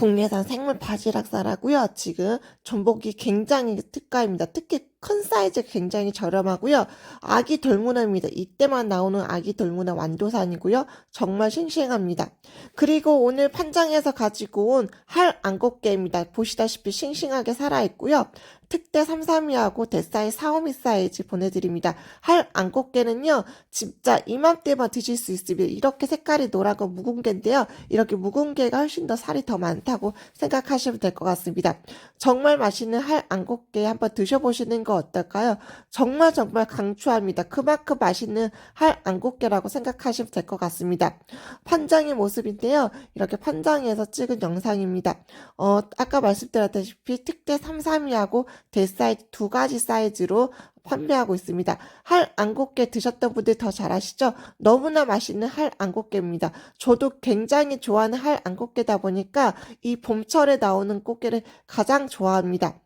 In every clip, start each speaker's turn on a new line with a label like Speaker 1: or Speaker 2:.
Speaker 1: 국내산 생물 바지락살하고요. 지금 전복이 굉장히 특가입니다. 특히 큰 사이즈 굉장히 저렴하고요. 아기 돌문어입니다. 이때만 나오는 아기 돌문어 완도산이고요. 정말 싱싱합니다. 그리고 오늘 판장에서 가지고 온 할 안꽃게입니다. 보시다시피 싱싱하게 살아있고요. 특대 332하고 대사이 4호미 사이즈 보내드립니다. 할 안꽃게는요. 진짜 이맘때만 드실 수 있습니다. 이렇게 색깔이 노랗고 묵은 게인데요. 이렇게 묵은 게가 훨씬 더 살이 더 많다고 생각하시면 될 것 같습니다. 정말 맛있는 할 안꽃게 한번 드셔보시는 거 어떨까요? 정말 정말 강추합니다. 그만큼 맛있는 할 안꽃게라고 생각하시면 될 것 같습니다. 판장의 모습인데요. 이렇게 판장에서 찍은 영상입니다. 어, 아까 말씀드렸다시피 특대 332하고 대사이즈 두 가지 사이즈로 판매하고 있습니다. 할 안꽃게 드셨던 분들 더 잘 아시죠? 너무나 맛있는 할 안꽃게입니다. 저도 굉장히 좋아하는 할 안꽃게다 보니까 이 봄철에 나오는 꽃게를 가장 좋아합니다.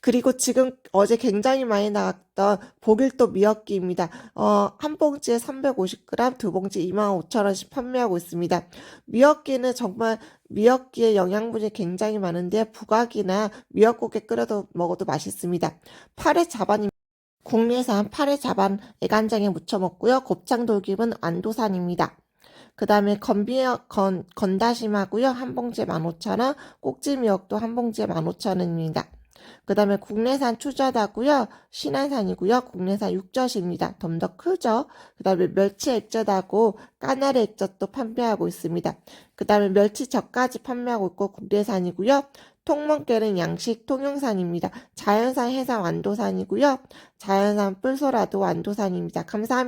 Speaker 1: 그리고 지금 어제 굉장히 많이 나왔던 보길도 미역기입니다. 어, 한 봉지에 350g, 두 봉지 25,000원씩 판매하고 있습니다. 미역기는 정말 미역기의 영양분이 굉장히 많은데 부각이나 미역국에 끓여도 먹어도 맛있습니다. 파래 자반 국내산 파래 자반 애간장에 무쳐 먹고요. 곱창 돌김은 안도산입니다. 그 다음에 건비역, 건, 건다심하고요. 한 봉지에 15,000원, 꼭지 미역도 한 봉지에 15,000원입니다. 그 다음에 국내산 추젓하고요. 신안산이고요. 국내산 육젓입니다. 좀더 크죠? 그 다음에 멸치 액젓하고 까나리 액젓도 판매하고 있습니다. 그 다음에 멸치 젓까지 판매하고 있고 국내산이고요. 통멍게는 양식 통영산입니다. 자연산 해산 완도산이고요. 자연산 뿔소라도 완도산입니다. 감사합니다.